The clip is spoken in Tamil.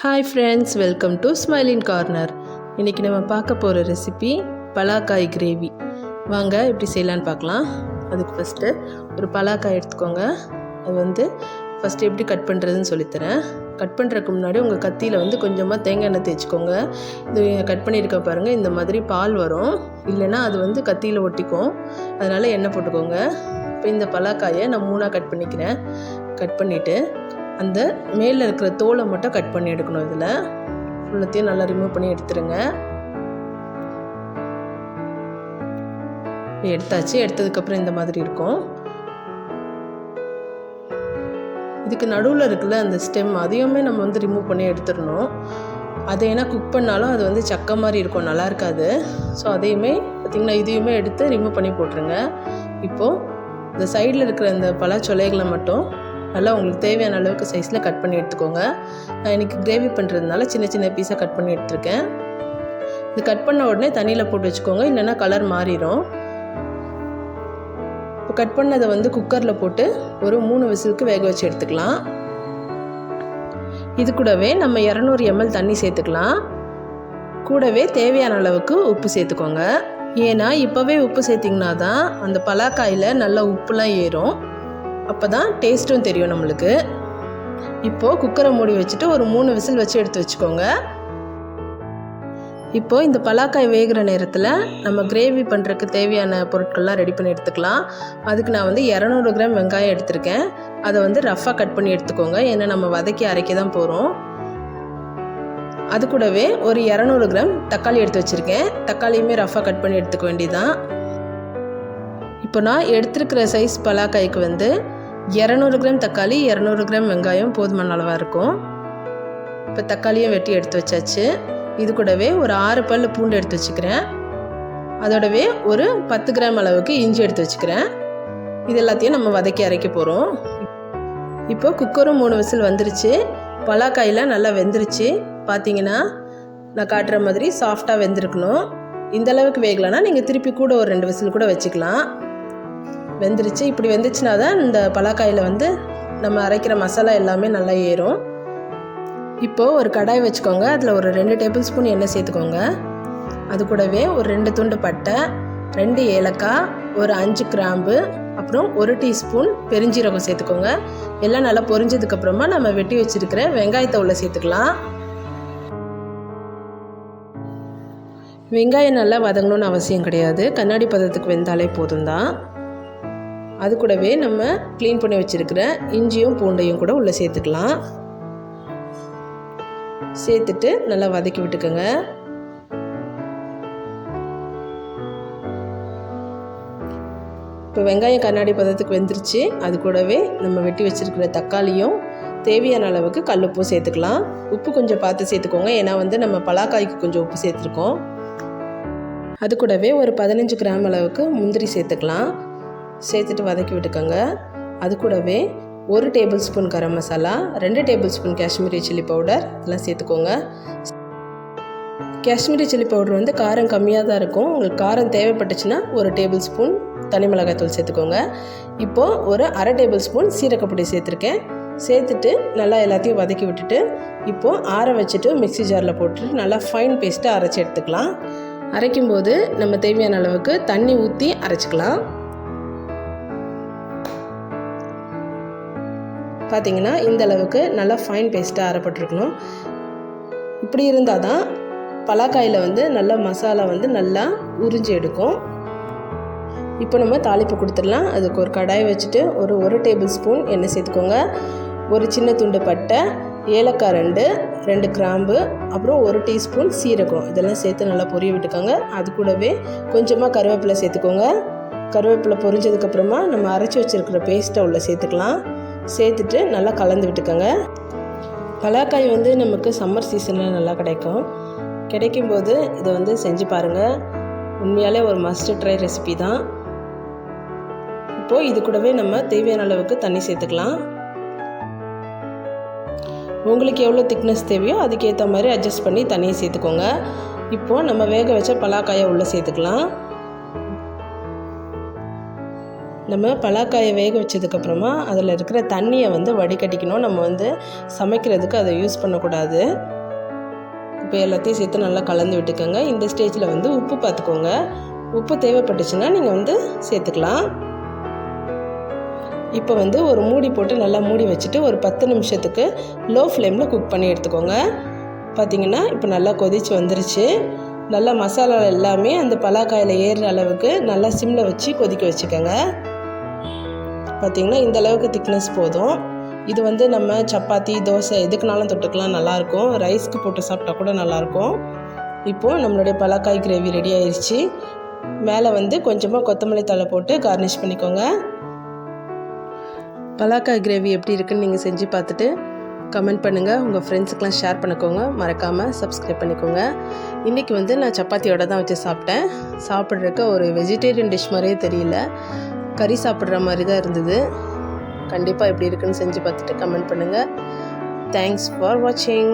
Hi friends welcome to smiling corner இன்றைக்கி நம்ம பார்க்க போகிற ரெசிபி பலாக்காய் கிரேவி வாங்க எப்படி செய்யலான்னு பார்க்கலாம். அதுக்கு ஃபஸ்ட்டு ஒரு பலாக்காய் எடுத்துக்கோங்க. அது வந்து ஃபஸ்ட்டு எப்படி கட் பண்ணுறதுன்னு சொல்லித்தரேன். கட் பண்ணுறதுக்கு முன்னாடி உங்கள் கத்தியில் வந்து கொஞ்சமாக தேங்காய் எண்ணெய் தேய்ச்சிக்கோங்க. இது கட் பண்ணியிருக்க பாருங்கள் இந்த மாதிரி பால் வரும். இல்லைன்னா அது வந்து கத்தியில் ஒட்டிக்கும். அதனால் எண்ணெய் போட்டுக்கோங்க. இப்போ இந்த பலாக்காயை நான் மூணாக கட் பண்ணிக்கிறேன். கட் பண்ணிவிட்டு அந்த மேலே இருக்கிற தோலை மட்டும் கட் பண்ணி எடுக்கணும் இதில். ஃபுல்லத்தையும் நல்லா ரிமூவ் பண்ணி எடுத்துருங்க. எடுத்தாச்சு. எடுத்ததுக்கப்புறம் இந்த மாதிரி இருக்கும். இதுக்கு நடுவில் இருக்குல்ல அந்த ஸ்டெம் அதையுமே நம்ம வந்து ரிமூவ் பண்ணி எடுத்துடணும். அதை ஏன்னா குக் பண்ணாலும் அது வந்து சக்கை மாதிரி இருக்கும். நல்லா இருக்காது. ஸோ அதையுமே பார்த்திங்கன்னா இதையுமே எடுத்து ரிமூவ் பண்ணி போட்டுருங்க. இப்போது இந்த சைடில் இருக்கிற இந்த சொலைகளை மட்டும் நல்லா உங்களுக்கு தேவையான அளவுக்கு சைஸில் கட் பண்ணி எடுத்துக்கோங்க. நான் இன்றைக்கி கிரேவி பண்ணுறதுனால சின்ன சின்ன பீஸாக கட் பண்ணி எடுத்துருக்கேன். இது கட் பண்ண உடனே தண்ணியில் போட்டு வச்சுக்கோங்க. இல்லைன்னா கலர் மாறிடும் இப்போ கட் பண்ணதை வந்து குக்கரில் போட்டு ஒரு மூணு விசிலுக்கு வேக வச்சு எடுத்துக்கலாம். இது கூடவே நம்ம இரநூறு எம்எல் தண்ணி சேர்த்துக்கலாம். கூடவே தேவையான அளவுக்கு உப்பு சேர்த்துக்கோங்க. ஏன்னா இப்போவே உப்பு சேர்த்திங்கன்னா தான் அந்த பலாக்காயில் நல்லா உப்புலாம் ஏறும். அப்போ தான் டேஸ்ட்டும் தெரியும் நம்மளுக்கு. இப்போது குக்கரை மூடி வச்சுட்டு ஒரு மூணு விசில் வச்சு எடுத்து வச்சுக்கோங்க. இப்போது இந்த பலாக்காய் வேகிற நேரத்தில் நம்ம கிரேவி பண்ணுறதுக்கு தேவையான பொருட்கள்லாம் ரெடி பண்ணி எடுத்துக்கலாம். அதுக்கு நான் வந்து இரநூறு கிராம் வெங்காயம் எடுத்திருக்கேன். அதை வந்து ரஃப்பாக கட் பண்ணி எடுத்துக்கோங்க. ஏன்னா நம்ம வதக்கி அரைக்க தான் போகிறோம் அது கூடவே ஒரு இரநூறு கிராம் தக்காளி எடுத்து வச்சுருக்கேன். தக்காளியுமே ரஃப்பாக கட் பண்ணி எடுத்துக்க வேண்டியதான் இப்போ நான் எடுத்துருக்கிற சைஸ் பலாக்காய்க்கு வந்து இரநூறு கிராம் தக்காளி இரநூறு கிராம் வெங்காயம் போதுமான அளவாக இருக்கும். இப்போ தக்காளியும் வெட்டி எடுத்து வச்சாச்சு. இது கூடவே ஒரு ஆறு பல் பூண்டு எடுத்து வச்சுக்கிறேன். அதோடவே ஒரு பத்து கிராம் அளவுக்கு இஞ்சி எடுத்து வச்சுக்கிறேன். இது எல்லாத்தையும் நம்ம வதக்கி அரைக்க போகிறோம் இப்போ குக்கரும் மூணு விசில் வந்துருச்சு. பலாக்காயெலாம் நல்லா வெந்துருச்சு. பார்த்தீங்கன்னா நான் காட்டுற மாதிரி சாஃப்டாக வெந்திருக்கணும். இந்த அளவுக்கு வேகலைன்னா நீங்கள் திருப்பி கூட ஒரு ரெண்டு விசில் கூட வச்சுக்கலாம். வெந்துருச்சு. இப்படி வெந்துச்சுனா தான் இந்த பலாக்காயில் வந்து நம்ம அரைக்கிற மசாலா எல்லாமே நல்லா ஏறும். இப்போது ஒரு கடாய் வச்சுக்கோங்க. அதில் ஒரு ரெண்டு டேபிள் ஸ்பூன் எண்ணெய் சேர்த்துக்கோங்க. அது கூடவே ஒரு ரெண்டு துண்டு பட்டை ரெண்டு ஏலக்காய் ஒரு அஞ்சு கிராம்பு அப்புறம் ஒரு டீஸ்பூன் பெருஞ்சீரகம் சேர்த்துக்கோங்க. எல்லாம் நல்லா பொரிஞ்சதுக்கப்புறமா நம்ம வெட்டி வச்சுருக்கிற வெங்காயத்தை உள்ள சேர்த்துக்கலாம். வெங்காயம் நல்லா வதங்கணும்னு அவசியம் கிடையாது. கண்ணாடி பதத்துக்கு வெந்தாலே போதும் தான் அது கூடவே நம்ம க்ளீன் பண்ணி வச்சுருக்கிற இஞ்சியும் பூண்டையும் கூட உள்ளே சேர்த்துக்கலாம். சேர்த்துட்டு நல்லா வதக்கி விட்டுக்கோங்க. இப்போ வெங்காயம் கண்ணாடி பதத்துக்கு வெந்துருச்சு. அது கூடவே நம்ம வெட்டி வச்சுருக்கிற தக்காளியும் தேவையான அளவுக்கு கல்லுப்பும் சேர்த்துக்கலாம். உப்பு கொஞ்சம் பார்த்து சேர்த்துக்கோங்க. ஏன்னா வந்து நம்ம பலாக்காய்க்கு கொஞ்சம் உப்பு சேர்த்துருக்கோம். அது கூடவே ஒரு பதினஞ்சு கிராம் அளவுக்கு முந்திரி சேர்த்துக்கலாம். சேர்த்துட்டு வதக்கி விட்டுக்கோங்க. அது கூடவே ஒரு டேபிள் ஸ்பூன் கரம் மசாலா ரெண்டு table spoon Kashmiri chilli powder இதெல்லாம் சேர்த்துக்கோங்க. காஷ்மீரி சில்லி பவுடர் வந்து காரம் கம்மியாக தான் இருக்கும். உங்களுக்கு காரம் தேவைப்பட்டுச்சுன்னா ஒரு டேபிள் ஸ்பூன் தனி மிளகாய்த்தூள் சேர்த்துக்கோங்க. இப்போது ஒரு அரை டேபிள் ஸ்பூன் சீரகப்பொடி சேர்த்துருக்கேன். சேர்த்துட்டு நல்லா எல்லாத்தையும் வதக்கி விட்டுட்டு இப்போது ஆற வச்சுட்டு மிக்ஸி ஜாரில் போட்டுட்டு நல்லா ஃபைன் பேஸ்ட்டாக அரைச்சி எடுத்துக்கலாம். அரைக்கும்போது நம்ம தேவையான அளவுக்கு தண்ணி ஊற்றி அரைச்சிக்கலாம். பார்த்திங்கன்னா இந்த அளவுக்கு நல்லா ஃபைன் பேஸ்ட்டாக அரைப்பட்டிருக்கணும். இப்படி இருந்தால் தான் பலாக்காயில் வந்து நல்லா மசாலா வந்து நல்லா உறிஞ்சி எடுக்கும். இப்போ நம்ம தாளிப்பு கொடுத்துடலாம். அதுக்கு ஒரு கடாய் வச்சுட்டு ஒரு ஒரு டேபிள் ஸ்பூன் எண்ணெய் சேர்த்துக்கோங்க. ஒரு சின்ன துண்டு பட்டை ஏலக்காய் ரெண்டு ரெண்டு கிராம்பு அப்புறம் ஒரு டீஸ்பூன் சீரகம். இதெல்லாம் சேர்த்து நல்லா பொரிய விட்டுக்கோங்க. அது கூடவே கொஞ்சமாக கருவேப்பிலை சேர்த்துக்கோங்க. கருவேப்பிலை பொரிஞ்சதுக்கப்புறமா நம்ம அரைச்சி வச்சுருக்கிற பேஸ்ட்டை உள்ளே சேர்த்துக்கலாம். சேர்த்துட்டு நல்லா கலந்து விட்டுக்கோங்க. பலாக்காய் வந்து நமக்கு சம்மர் சீசனில் நல்லா கிடைக்கும். கிடைக்கும்போது இதை வந்து செஞ்சு பாருங்கள் உண்மையாலே ஒரு மஸ்ட் ட்ரை ரெசிபி தான். இப்போது இது கூடவே நம்ம தேவையான அளவுக்கு தண்ணி சேர்த்துக்கலாம். உங்களுக்கு எவ்வளோ திக்னஸ் தேவையோ அதுக்கேற்ற மாதிரி அட்ஜஸ்ட் பண்ணி தண்ணியை சேர்த்துக்கோங்க. இப்போது நம்ம வேக வச்ச பலாக்காயை உள்ளே சேர்த்துக்கலாம். நம்ம பலாக்காயை வேக வச்சதுக்கப்புறமா அதில் இருக்கிற தண்ணியை வந்து வடிகட்டிக்கணும். நம்ம வந்து சமைக்கிறதுக்கு அதை யூஸ் பண்ணக்கூடாது. இப்போ எல்லாத்தையும் சேர்த்து நல்லா கலந்து விட்டுக்கோங்க. இந்த ஸ்டேஜில் வந்து உப்பு பார்த்துக்கோங்க உப்பு தேவைப்பட்டுச்சுன்னா நீங்கள் வந்து சேர்த்துக்கலாம். இப்போ வந்து ஒரு மூடி போட்டு நல்லா மூடி வச்சுட்டு ஒரு பத்து நிமிஷத்துக்கு லோ ஃப்ளேமில் குக் பண்ணி எடுத்துக்கோங்க. பார்த்தீங்கன்னா இப்போ நல்லா கொதிச்சு வந்துருச்சு. நல்லா மசாலா எல்லாமே அந்த பலாக்காயில் ஏறுற அளவுக்கு நல்லா சிம்மில் வச்சு கொதிக்க வச்சுக்கோங்க. பார்த்திங்கன்னா இந்த அளவுக்கு திக்னஸ் போதும். இது வந்து நம்ம சப்பாத்தி தோசை எதுக்குனாலும் தொட்டுக்கலாம் நல்லாயிருக்கும். ரைஸ்க்கு போட்டு சாப்பிட்டா கூட நல்லாயிருக்கும். இப்போது நம்மளுடைய பலாக்காய் கிரேவி ரெடி ஆயிடுச்சு மேலே வந்து கொஞ்சமாக கொத்தமல்லி தழை போட்டு கார்னிஷ் பண்ணிக்கோங்க. பலாக்காய் கிரேவி எப்படி இருக்குன்னு நீங்கள் செஞ்சு பார்த்துட்டு கமெண்ட் பண்ணுங்கள் உங்கள் ஃப்ரெண்ட்ஸுக்கெலாம் ஷேர் பண்ணிக்கோங்க. மறக்காமல் சப்ஸ்கிரைப் பண்ணிக்கோங்க. இன்றைக்கி வந்து நான் சப்பாத்தியோட தான் வச்சு சாப்பிட்டேன். சாப்பிட்றதுக்கு ஒரு வெஜிடேரியன் டிஷ் மாதிரியே தெரியல. கறி சாப்பிட்ற மாதிரி தான் இருந்தது. கண்டிப்பாக எப்படி இருக்குன்னு செஞ்சு பார்த்துட்டு கமெண்ட் பண்ணுங்கள் தேங்க்ஸ் ஃபார் வாட்சிங்